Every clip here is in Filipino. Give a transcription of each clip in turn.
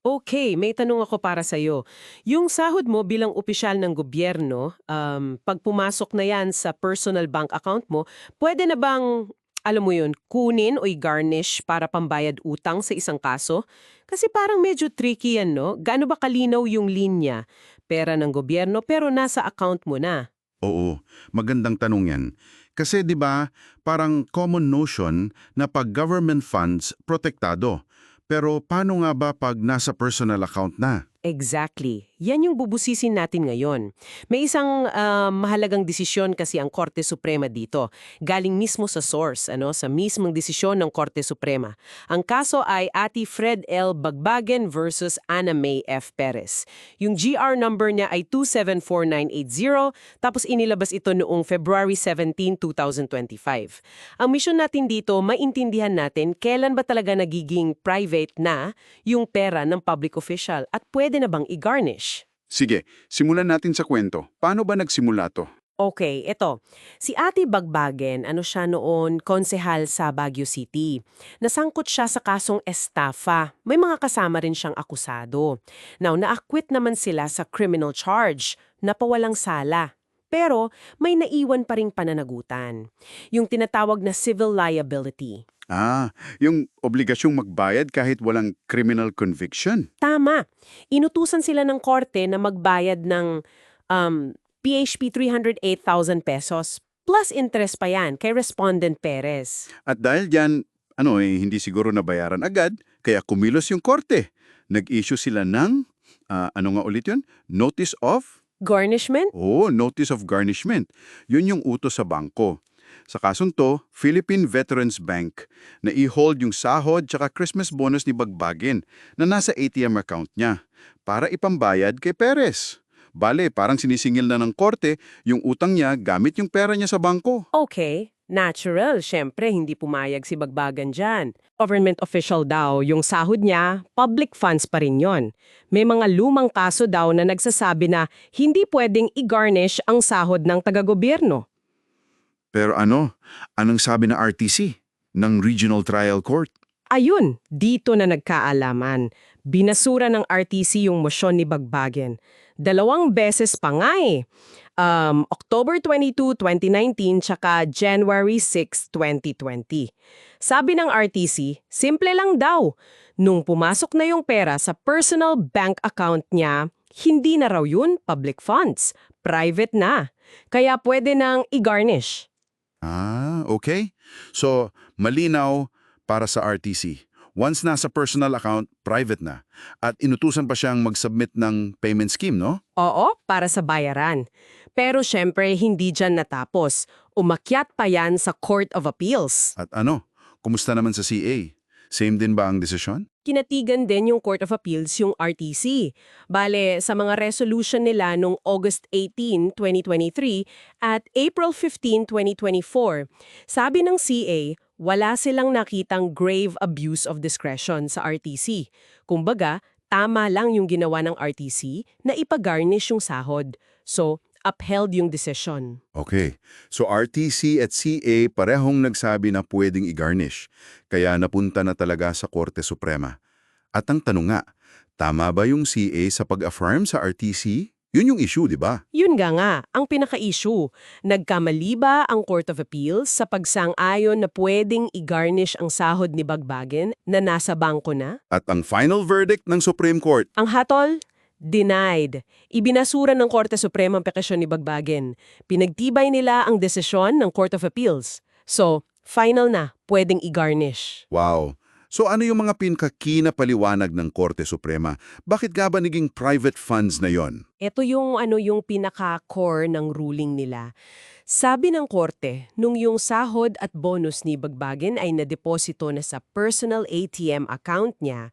Okay, may tanong ako para sa'yo. Yung sahod mo bilang opisyal ng gobyerno, um, pag pumasok na yan sa personal bank account mo, pwede na bang, alam mo yun, kunin o i-garnish para pambayad utang sa isang kaso? Kasi parang medyo tricky yan, no? Gaano ba kalinaw yung linya? Pera ng gobyerno pero nasa account mo na. Oo, magandang tanong yan. Kasi 'di ba, parang common notion na pag government funds protektado. Pero paano nga ba pag nasa personal account na? Exactly. Yan yung bubusisin natin ngayon. May isang ah, mahalagang desisyon kasi ang Korte Suprema dito. Galing mismo sa source, ano, sa mismong desisyon ng Korte Suprema. Ang kaso ay Ati Fred L. Bagbagen versus Ana May F. Perez. Yung GR number niya ay 274980, tapos inilabas ito noong February 17, 2025. Ang misyon natin dito, maintindihan natin kailan ba talaga nagiging private na yung pera ng public official at pwede na bang i-garnish? Sige, simulan natin sa kwento. Paano ba nagsimula to? Okay, ito. Si Ate Bagbagen, ano siya noon, konsehal sa Baguio City. Nasangkot siya sa kasong estafa. May mga kasama rin siyang akusado. Now, na-acquit naman sila sa criminal charge, napawalang sala. Pero may naiwan pa ring pananagutan. Yung tinatawag na civil liability. Ah, yung obligasyong magbayad kahit walang criminal conviction. Tama. Inutusan sila ng korte na magbayad ng um, PHP 308,000 pesos plus interest pa yan kay Respondent Perez. At dahil dyan, ano eh, hindi siguro nabayaran agad, kaya kumilos yung korte. Nag-issue sila ng, ah, ano nga ulit yun? Notice of? Garnishment? Oo, Notice of Garnishment. Yun yung utos sa bangko. Sa kasong to, Philippine Veterans Bank na i-hold yung sahod tsaka Christmas bonus ni Bagbagen na nasa ATM account niya para ipambayad kay Perez. Bale, parang sinisingil na ng korte yung utang niya gamit yung pera niya sa bangko. Okay. Natural, syempre hindi pumayag si Bagbagan dyan. Government official daw, yung sahod niya, public funds pa rin yon. May mga lumang kaso daw na nagsasabi na hindi pwedeng i-garnish ang sahod ng taga-gobyerno. Pero ano, anong sabi ng RTC, ng Regional Trial Court? Ayun, dito na nagkaalaman. Binasura ng RTC yung motion ni Bagbagen. Dalawang beses pa nga eh. Um, October 22, 2019, tsaka January 6, 2020. Sabi ng RTC, simple lang daw. Nung pumasok na yung pera sa personal bank account niya, hindi na raw yun public funds. Private na. Kaya pwede nang i-garnish. Ah, okay. So, malinaw para sa RTC. Once nasa personal account, private na. At inutusan pa siyang mag-submit ng payment scheme, no? Oo, para sa bayaran. Pero syempre, hindi dyan natapos. Umakyat pa yan sa Court of Appeals. At ano, kumusta naman sa CA? Same din ba ang desisyon? Kinatigan din yung Court of Appeals yung RTC. Bale, sa mga resolution nila noong August 18, 2023 at April 15, 2024, sabi ng CA, wala silang nakitang grave abuse of discretion sa RTC. Kumbaga, tama lang yung ginawa ng RTC na ipagarnish yung sahod. So, upheld yung decision. Okay. So RTC at CA parehong nagsabi na pwedeng i-garnish. Kaya napunta na talaga sa Korte Suprema. At ang tanong nga, tama ba yung CA sa pag-affirm sa RTC? Yun yung issue, di ba? Yun nga nga, ang pinaka-issue. Nagkamali ba ang Court of Appeals sa pagsang-ayon na pwedeng i-garnish ang sahod ni Bagbagen na nasa bangko na? At ang final verdict ng Supreme Court, Ang hatol? Denied. Ibinasura ng Korte Suprema ang pekasyon ni Bagbagen. Pinagtibay nila ang desisyon ng Court of Appeals. So, final na, pwedeng i-garnish. wow. So ano yung mga pinakakina-paliwanag ng Korte Suprema? Bakit nga ba naging private funds na yon? Ito yung ano yung pinaka-core ng ruling nila. Sabi ng korte, nung yung sahod at bonus ni Bagbagen ay nadeposito na sa personal ATM account niya,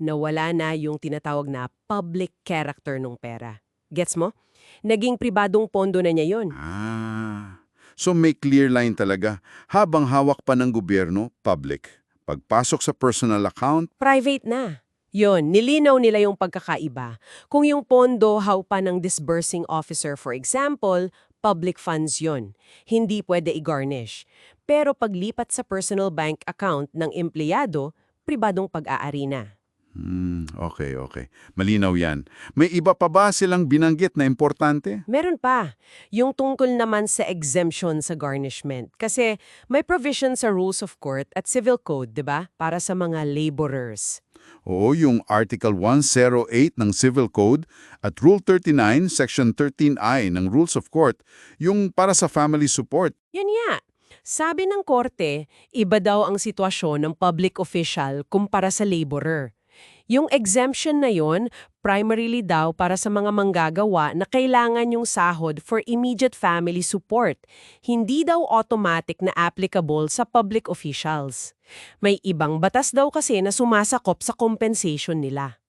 nawala na yung tinatawag na public character ng pera. Gets mo? Naging pribadong pondo na niya yon. Ah, so may clear line talaga. Habang hawak pa ng gobyerno, public. Pagpasok sa personal account, Private na. Yon, nilinaw nila yung pagkakaiba. Kung yung pondo hawpa ng disbursing officer, for example, public funds yon. Hindi pwede i-garnish. Pero paglipat sa personal bank account ng empleyado, pribadong pag-aari na. Hmm, okay, okay. Malinaw yan. May iba pa ba silang binanggit na importante? Meron pa, yung tungkol naman sa exemption sa garnishment. Kasi may provision sa Rules of Court at Civil Code, di ba? Para sa mga laborers. Oo, yung Article 108 ng Civil Code at Rule 39, Section 13I ng Rules of Court, yung para sa family support. Yan nga. Sabi ng korte, iba daw ang sitwasyon ng public official kumpara sa laborer. Yung exemption na yon, primarily daw para sa mga manggagawa na kailangan yung sahod for immediate family support. Hindi daw automatic na applicable sa public officials. May ibang batas daw kasi na sumasakop sa compensation nila.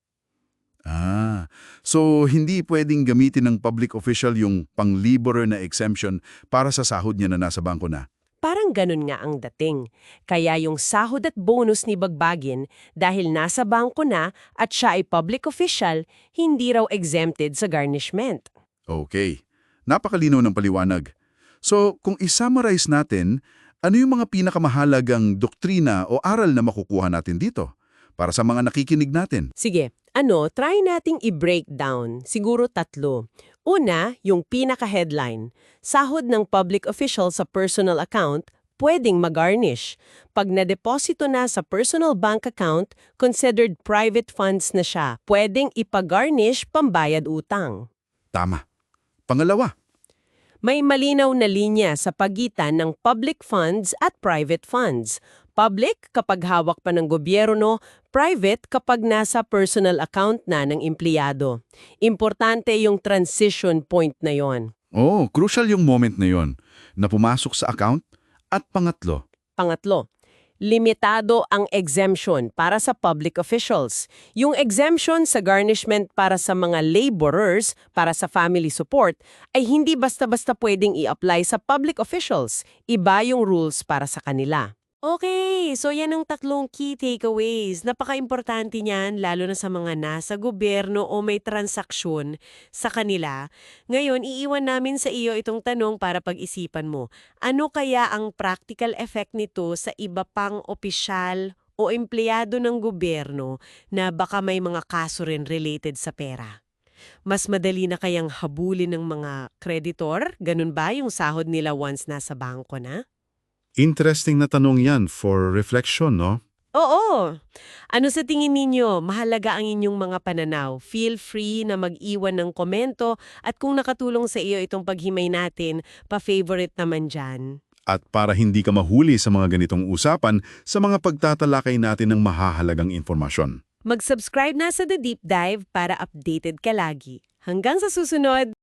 Ah, so hindi pwedeng gamitin ng public official yung pang-laborer na exemption para sa sahod niya na nasa bangko na. Parang ganun nga ang dating. Kaya yung sahod at bonus ni Bagbagin, dahil nasa bangko na at siya ay public official, hindi raw exempted sa garnishment. Okay. Napakalinaw ng paliwanag. So, kung isummarize natin, ano yung mga pinakamahalagang doktrina o aral na makukuha natin dito? Para sa mga nakikinig natin. Sige, ano, try nating i-breakdown. Siguro tatlo. Una, yung pinaka-headline. Sahod ng public official sa personal account, pwedeng mag-garnish. Pag na-deposito na sa personal bank account, considered private funds na siya. Pwedeng ipa-garnish pambayad utang. Tama. Pangalawa, May malinaw na linya sa pagitan ng public funds at private funds. Public kapag hawak pa ng gobyerno, private kapag nasa personal account na ng empleyado. Importante yung transition point na yon. oh, crucial yung moment na yon na pumasok sa account. At pangatlo, Pangatlo, limitado ang exemption para sa public officials. Yung exemption sa garnishment para sa mga laborers, para sa family support, ay hindi basta-basta pwedeng i-apply sa public officials. Iba yung rules para sa kanila. Okay, so yan ang tatlong key takeaways. Napaka-importante niyan lalo na sa mga nasa gobyerno o may transaksyon sa kanila. Ngayon, iiwan namin sa iyo itong tanong para pag-isipan mo. Ano kaya ang practical effect nito sa iba pang opisyal o empleyado ng gobyerno na baka may mga kaso rin related sa pera? Mas madali na kayang habulin ng mga kreditor? Ganun ba yung sahod nila once nasa bangko na? Interesting na tanong yan for reflection, no? Oo. Ano sa tingin ninyo? Mahalaga ang inyong mga pananaw. Feel free na mag-iwan ng komento at kung nakatulong sa iyo itong paghimay natin, pa-favorite naman dyan. At para hindi ka mahuli sa mga ganitong usapan sa mga pagtatalakay natin ng mahahalagang informasyon. Mag-subscribe na sa The Deep Dive para updated ka lagi. Hanggang sa susunod!